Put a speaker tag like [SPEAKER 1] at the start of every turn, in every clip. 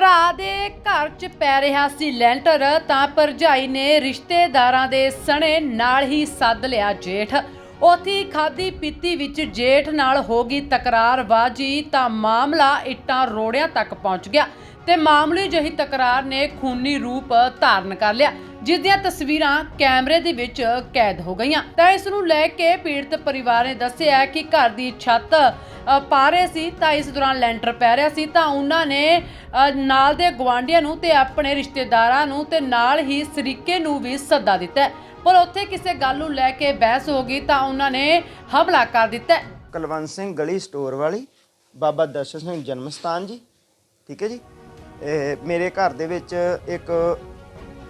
[SPEAKER 1] ਭਰਾ ਦੇ ਘਰ 'ਚ ਪੈ ਰਿਹਾ ਸੀ ਲੈਂਟਰ, ਤਾਂ ਭਰਜਾਈ ਨੇ ਰਿਸ਼ਤੇਦਾਰਾਂ ਦੇ ਸਣੇ ਨਾਲ ਹੀ ਸੱਦ ਲਿਆ ਜੇਠ। ਉਥੀ ਖਾਦੀ ਪੀਤੀ ਵਿੱਚ ਜੇਠ ਨਾਲ ਹੋ ਗਈ ਤਕਰਾਰਬਾਜੀ ਤਾਂ ਮਾਮਲਾ ਇੱਟਾਂ ਰੋੜਿਆਂ ਤੱਕ ਪਹੁੰਚ ਗਿਆ ਤੇ ਮਾਮੂਲੀ ਜਿਹੀ ਤਕਰਾਰ ਨੇ ਖੂਨੀ ਰੂਪ ਧਾਰਨ ਕਰ ਲਿਆ। ਜਿਸ ਦੀਆਂ ਤਸਵੀਰਾਂ ਕੈਮਰੇ ਦੇ ਵਿੱਚ ਕੈਦ ਹੋ ਗਈਆਂ। ਤਾਂ ਇਸ ਨੂੰ ਲੈ ਕੇ ਪੀੜਤ ਪਰਿਵਾਰ ਨੇ ਦੱਸਿਆ ਕਿ ਘਰ ਦੀ ਛੱਤ ਪਾ ਰਹੇ ਸੀ ਤਾਂ ਇਸ ਦੌਰਾਨ ਲੈਂਟਰ ਪੈ ਰਿਹਾ ਸੀ। ਤਾਂ ਉਹਨਾਂ ਨੇ ਨਾਲ ਦੇ ਗਵਾਂਢੀਆਂ ਨੂੰ ਤੇ ਆਪਣੇ ਰਿਸ਼ਤੇਦਾਰਾਂ ਨੂੰ ਤੇ ਨਾਲ ਹੀ ਸਰੀਕੇ ਨੂੰ ਵੀ ਸੱਦਾ ਦਿੱਤਾ। ਪਰ ਉੱਥੇ ਕਿਸੇ ਗੱਲ ਨੂੰ ਲੈ ਕੇ ਬਹਿਸ ਹੋ ਗਈ ਤਾਂ ਉਹਨਾਂ ਨੇ ਹਮਲਾ ਕਰ ਦਿੱਤਾ। ਹੈ।
[SPEAKER 2] ਕੁਲਵੰਤ ਸਿੰਘ ਗਲੀ ਸਟੋਰ ਵਾਲੀ। ਬਾਬਾ ਦਰਸ਼ਨ ਸਿੰਘ ਜਨਮ ਸਥਾਨ ਜੀ। ਠੀਕ ਹੈ ਜੀ। ਇਹ ਮੇਰੇ ਘਰ ਦੇ ਵਿੱਚ ਇੱਕ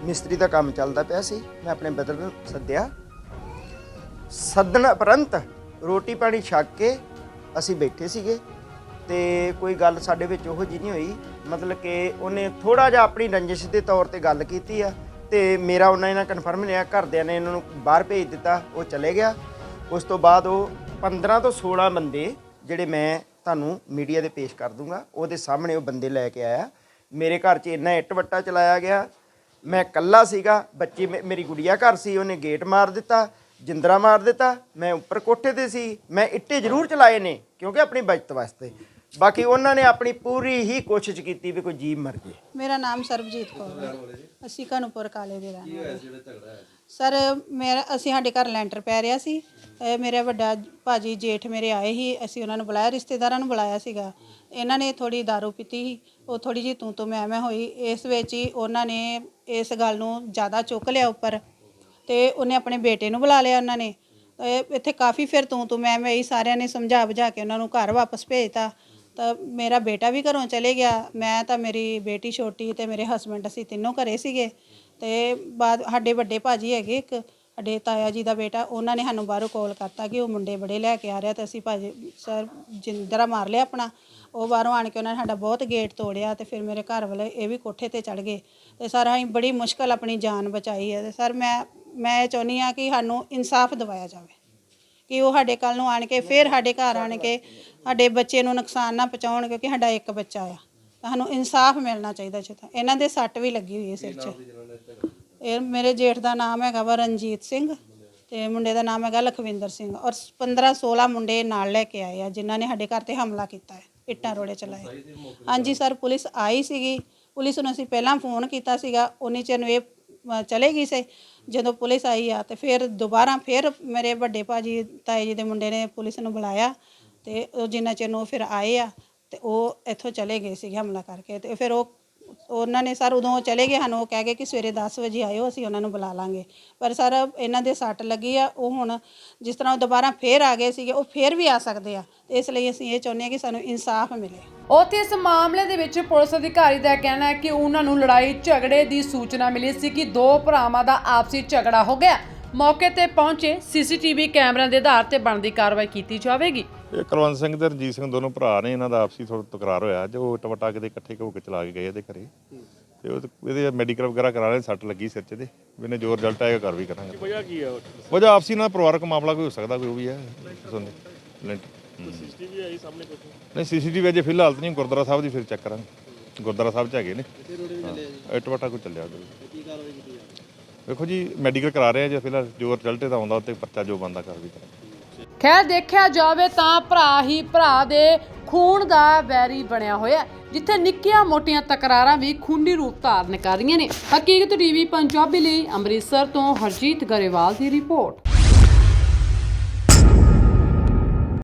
[SPEAKER 2] ਮਿਸਤਰੀ ਦਾ ਕੰਮ ਚੱਲਦਾ ਪਿਆ ਸੀ। ਮੈਂ ਆਪਣੇ ਬਦਲ ਨੂੰ ਸੱਦਿਆ। ਸੱਦਣ ਉਪਰੰਤ ਰੋਟੀ ਪਾਣੀ ਛਕ ਕੇ ਅਸੀਂ ਬੈਠੇ ਸੀਗੇ ਤੇ ਕੋਈ ਗੱਲ ਸਾਡੇ ਵਿੱਚ ਉਹੋ ਜਿਹੀ ਨਹੀਂ ਹੋਈ। ਮਤਲਬ ਕਿ ਉਹਨੇ ਥੋੜਾ ਜਿਹਾ ਆਪਣੀ ਰੰਜਿਸ਼ ਦੇ ਤੌਰ ਤੇ ਗੱਲ ਕੀਤੀ ਆ ਤੇ ਮੇਰਾ ਉਹਨਾਂ ਇਹਨਾਂ ਕਨਫਰਮ ਨਹੀਂ ਆ ਘਰਦਿਆਂ ਨੇ ਇਹਨਾਂ ਨੂੰ ਬਾਹਰ ਭੇਜ ਦਿੱਤਾ, ਉਹ ਚਲੇ ਗਿਆ। ਉਸ ਤੋਂ ਬਾਅਦ ਉਹ 15 ਤੋਂ 16 ਬੰਦੇ ਜਿਹੜੇ ਮੈਂ ਤੁਹਾਨੂੰ ਮੀਡੀਆ ਦੇ ਪੇਸ਼ ਕਰ ਦੂੰਗਾ, ਉਹਦੇ ਸਾਹਮਣੇ ਉਹ ਬੰਦੇ ਲੈ ਕੇ ਆਇਆ। ਮੇਰੇ ਘਰ 'ਚ ਇੰਨਾ ਇੱਟ ਵੱਟਾ ਚਲਾਇਆ ਗਿਆ ਮੈਂ ਇਕੱਲਾ ਸੀਗਾ ਬੱਚੀ ਮੇ- ਮੇਰੀ ਗੁੜੀਆ ਘਰ ਸੀ ਉਹਨੇ ਗੇਟ ਮਾਰ ਦਿੱਤਾ ਜਿੰਦਰਾ ਮਾਰ ਦਿੱਤਾ ਮੈਂ ਉੱਪਰ ਕੋਠੇ ਤੇ ਸੀ ਮੈਂ ਇੱਟੇ ਜ਼ਰੂਰ ਚਲਾਏ ਨੇ ਕਿਉਂਕਿ ਆਪਣੀ ਬਚਤ ਵਾਸਤੇ। ਬਾਕੀ ਉਹਨਾਂ ਨੇ ਆਪਣੀ ਪੂਰੀ ਹੀ ਕੋਸ਼ਿਸ਼ ਕੀਤੀ ਵੀ ਕੋਈ ਜੀਵ ਮਰ ਜੇ।
[SPEAKER 3] ਮੇਰਾ ਨਾਮ ਸਰਬਜੀਤ ਕੌਰ ਹੈ। ਅਸੀਂ ਕਾਨੂੰਪੁਰ ਕਾਲੇ ਦੇ ਰਹਿਣ ਵਾਲੇ ਸਰ ਮੇਰਾ ਅਸੀਂ ਸਾਡੇ ਘਰ ਲੈਂਟਰ ਪੈ ਰਿਹਾ ਸੀ। ਇਹ ਮੇਰੇ ਵੱਡਾ ਭਾਜੀ ਜੇਠ ਮੇਰੇ ਆਏ ਸੀ ਅਸੀਂ ਉਹਨਾਂ ਨੂੰ ਬੁਲਾਇਆ ਰਿਸ਼ਤੇਦਾਰਾਂ ਨੂੰ ਬੁਲਾਇਆ ਸੀਗਾ। ਇਹਨਾਂ ਨੇ ਥੋੜੀ दारू ਪੀਤੀ ਸੀ ਉਹ ਥੋੜੀ ਜੀ ਤੂੰ ਤੂੰ ਮੈਂ ਮੈਂ ਹੋਈ। ਇਸ ਵਿੱਚ ਹੀ ਉਹਨਾਂ ਨੇ ਇਸ ਗੱਲ ਨੂੰ ਜ਼ਿਆਦਾ ਚੁੱਕ ਲਿਆ ਉੱਪਰ ਤੇ ਉਹਨੇ ਆਪਣੇ ਬੇਟੇ ਨੂੰ ਬੁਲਾ ਲਿਆ ਉਹਨਾਂ ਨੇ। ਤੇ ਇੱਥੇ ਕਾਫੀ ਫਿਰ ਤੂੰ ਤੂੰ ਮੈਂ ਮੈਂ ਹੀ ਸਾਰਿਆਂ ਨੇ ਸਮਝਾ ਬੁਝਾ ਕੇ ਉਹਨਾਂ ਨੂੰ ਘਰ ਵਾਪਸ ਭੇਜਤਾ। ਤਾਂ ਮੇਰਾ ਬੇਟਾ ਵੀ ਘਰੋਂ ਚਲੇ ਗਿਆ। ਮੈਂ ਤਾਂ ਮੇਰੀ ਬੇਟੀ ਛੋਟੀ ਤੇ ਮੇਰੇ ਹਸਬੰਡ ਅਸੀਂ ਤਿੰਨੋਂ ਘਰੇ ਸੀਗੇ। ਤੇ ਬਾਅਦ ਸਾਡੇ ਵੱਡੇ ਭਾਜੀ ਹੈਗੇ ਇੱਕ ਸਾਡੇ ਤਾਇਆ ਜੀ ਦਾ ਬੇਟਾ, ਉਹਨਾਂ ਨੇ ਸਾਨੂੰ ਬਾਹਰੋਂ ਕਾਲ ਕਰਤਾ ਕਿ ਉਹ ਮੁੰਡੇ ਬੜੇ ਲੈ ਕੇ ਆ ਰਿਹਾ ਤੇ ਅਸੀਂ ਭਾਜੀ, ਸਰ ਜਿੰਦਰਾ ਮਾਰ ਲਿਆ ਆਪਣਾ। ਉਹ ਬਾਹਰੋਂ ਆਣ ਕੇ ਉਹਨਾਂ ਨੇ ਸਾਡਾ ਬਹੁਤ ਗੇਟ ਤੋੜਿਆ ਤੇ ਫਿਰ ਮੇਰੇ ਘਰ ਵਾਲੇ ਇਹ ਵੀ ਕੋਠੇ ਤੇ ਚੜ ਗਏ ਤੇ ਸਰ ਅਸੀਂ ਬੜੀ ਮੁਸ਼ਕਲ ਆਪਣੀ ਜਾਨ ਬਚਾਈ ਹੈ ਤੇ ਸਰ ਮੈਂ ਮੈਂ ਇਹ ਚਾਹੁੰਦੀ ਆ ਕਿ ਸਾਨੂੰ ਇਨਸਾਫ ਦਿਵਾਇਆ ਜਾਵੇ। ਕਿ ਉਹ ਸਾਡੇ ਕੱਲ ਨੂੰ ਆਣ ਕੇ, ਫਿਰ ਸਾਡੇ ਘਰ ਆਣ ਕੇ ਸਾਡੇ ਬੱਚੇ ਨੂੰ ਨੁਕਸਾਨ ਨਾ ਪਹੁੰਚਾਉਣ ਕਿਉਂਕਿ ਸਾਡਾ ਇੱਕ ਬੱਚਾ ਆ। ਸਾਨੂੰ ਇਨਸਾਫ ਮਿਲਣਾ ਚਾਹੀਦਾ ਜੀ ਤਾਂ ਇਹਨਾਂ ਦੇ ਸੱਟ ਵੀ ਲੱਗੀ ਹੋਈ ਹੈ ਸਿਰ 'ਚ। ਇਹ ਮੇਰੇ ਜੇਠ ਦਾ ਨਾਮ ਹੈਗਾ ਵਾ ਰਣਜੀਤ ਸਿੰਘ ਤੇ ਮੁੰਡੇ ਦਾ ਨਾਮ ਹੈਗਾ ਲਖਵਿੰਦਰ ਸਿੰਘ ਔਰ 15 16 ਮੁੰਡੇ ਨਾਲ ਲੈ ਕੇ ਆਏ ਆ ਜਿਨ੍ਹਾਂ ਨੇ ਸਾਡੇ ਘਰ ਤੇ ਹਮਲਾ ਕੀਤਾ ਹੈ ਇੱਟਾਂ ਰੋੜੇ ਚਲਾਏ। ਹਾਂਜੀ ਸਰ ਪੁਲਿਸ ਆਈ ਸੀਗੀ। ਪੁਲਿਸ ਨੂੰ ਅਸੀਂ ਪਹਿਲਾਂ ਫੋਨ ਕੀਤਾ ਸੀਗਾ ਉਨੀ ਚਿਰ ਨੂੰ ਇਹ ਅ, ਚਲੇ ਗਈ ਸੀ। ਜਦੋਂ ਪੁਲਿਸ ਆਈ ਆ ਤੇ ਫਿਰ ਦੁਬਾਰਾ ਫਿਰ ਮੇਰੇ ਵੱਡੇ ਭਾਜੀ ਤਾਏ ਜੀ ਦੇ ਮੁੰਡੇ ਨੇ ਪੁਲਿਸ ਨੂੰ ਬੁਲਾਇਆ ਤੇ ਉਹ ਜਿੰਨਾ ਚਿਰ ਨੂੰ ਉਹ ਫਿਰ ਆਏ ਆ ਤੇ ਉਹ ਇੱਥੋਂ ਚਲੇ ਗਏ ਸੀਗੇ ਹਮਲਾ ਕਰਕੇ ਤੇ ਫਿਰ ਉਹ ਉਹਨਾਂ ਨੇ ਸਰ ਉਦੋਂ ਚਲੇ ਗਏ, ਸਾਨੂੰ ਉਹ ਕਹਿ ਗਏ ਕਿ ਸਵੇਰੇ 10 ਵਜੇ ਆਇਓ, ਅਸੀਂ ਉਹਨਾਂ ਨੂੰ ਬੁਲਾ ਲਾਂਗੇ। ਪਰ ਸਰ ਇਹਨਾਂ ਦੇ ਸੱਟ ਲੱਗੀ ਆ, ਉਹ ਹੁਣ ਜਿਸ ਤਰ੍ਹਾਂ ਉਹ ਦੁਬਾਰਾ ਫੇਰ ਆ ਗਏ ਸੀਗੇ, ਉਹ ਫੇਰ ਵੀ ਆ ਸਕਦੇ ਆ। ਇਸ ਲਈ ਅਸੀਂ ਇਹ ਚਾਹੁੰਦੇ ਹਾਂ ਕਿ ਸਾਨੂੰ ਇਨਸਾਫ ਮਿਲੇ।
[SPEAKER 1] ਉੱਥੇ ਇਸ ਮਾਮਲੇ ਦੇ ਵਿੱਚ ਪੁਲਿਸ ਅਧਿਕਾਰੀ ਦਾ ਕਹਿਣਾ ਹੈ ਕਿ ਉਹਨਾਂ ਨੂੰ ਲੜਾਈ ਝਗੜੇ ਦੀ ਸੂਚਨਾ ਮਿਲੀ ਸੀ ਕਿ ਦੋ ਭਰਾਵਾਂ ਦਾ ਆਪਸੀ ਝਗੜਾ ਹੋ ਗਿਆ। ਮੌਕੇ ਤੇ ਪਹੁੰਚੇ ਸੀਸੀਟੀਵੀ ਕੈਮਰਿਆਂ ਦੇ ਆਧਾਰ ਤੇ ਬਣਦੀ ਕਾਰਵਾਈ ਕੀਤੀ ਜਾਵੇਗੀ।
[SPEAKER 4] ਇਹ ਕੁਲਵੰਤ ਸਿੰਘ ਤੇ ਰਣਜੀਤ ਸਿੰਘ ਦੋਨੋਂ ਭਰਾ ਨੇ ਇਹਨਾਂ ਦਾ ਆਪਸੀ ਥੋੜਾ ਤਕਰਾਰ ਹੋਇਆ ਜੋ ਟਵਟਾ ਕਿਤੇ ਇਕੱਠੇ ਹੋ ਕੇ ਚਲਾ ਕੇ ਗਏ ਇਹਦੇ ਘਰੇ। ਤੇ ਉਹ ਇਹਦੇ ਮੈਡੀਕਲ ਵਗੈਰਾ ਕਰਾ ਰਹੇ ਸੱਟ ਲੱਗੀ ਸਿਰ 'ਚ ਵੀ ਇਹਨੇ ਜੋ ਰਿਜ਼ਲਟ ਆਏਗਾ ਕਰ ਵੀ ਕਰਾਂਗੇ। ਵਜ੍ਹਾ ਕੀ ਹੈ ਵਜ੍ਹਾ ਆਪਸੀ ਨਾਲ ਪਰਿਵਾਰਕ ਮਾਮਲਾ ਕੋਈ ਹੋ ਸਕਦਾ ਕੋਈ ਉਹ ਵੀ ਹੈ ਸੁਣਦੇ। ਸੀਸੀਟੀਵੀ ਆਈ ਸਾਹਮਣੇ ਕੁਝ ਨਹੀਂ ਸੀਸੀਟੀਵੀ ਅਜੇ ਫਿਲਹਾਲ ਤਾਂ ਨਹੀਂ ਗੁਰਦੁਆਰਾ ਸਾਹਿਬ ਦੀ ਫਿਰ ਚੈੱਕ ਕਰਾਂਗੇ। ਗੁਰਦੁਆਰਾ ਸਾਹਿਬ 'ਚ ਹੈਗੇ ਨੇ। ਹਾਂ ਟਵਟਾ ਕੋਈ ਚੱਲਿਆ। ਉਧਰ ਵੇਖੋ ਜੀ ਮੈਡੀਕਲ ਕਰਾ ਰਹੇ ਆ ਜੇ ਫਿਲਹਾਲ ਜੋ ਰਿਜ਼ਲਟ ਇਹਦਾ ਆਉਂਦਾ, ਉੱਤੇ ਪਰਚਾ ਜੋ ਬੰਦਾ ਕਰ ਵੀ ਕਰਾਂਗੇ
[SPEAKER 1] ਖੈਰ, ਦੇਖਿਆ ਜਾਵੇ ਤਾਂ ਭਰਾ ਹੀ ਭਰਾ ਦੇ ਖੂਨ ਦਾ ਵੈਰੀ ਬਣਿਆ ਹੋਇਆ ਜਿੱਥੇ ਨਿੱਕੀਆਂ ਮੋਟੀਆਂ ਤਕਰਾਰਾਂ ਵੀ ਖੂਨੀ ਰੂਪ ਧਾਰਨ ਕਰ ਰਹੀਆਂ ਨੇ। ਹਕੀਕਤ ਟੀਵੀ, ਪੰਜਾਬੀ ਲਈ ਅੰਮ੍ਰਿਤਸਰ ਤੋਂ ਹਰਜੀਤ ਗਰੇਵਾਲ ਦੀ ਰਿਪੋਰਟ।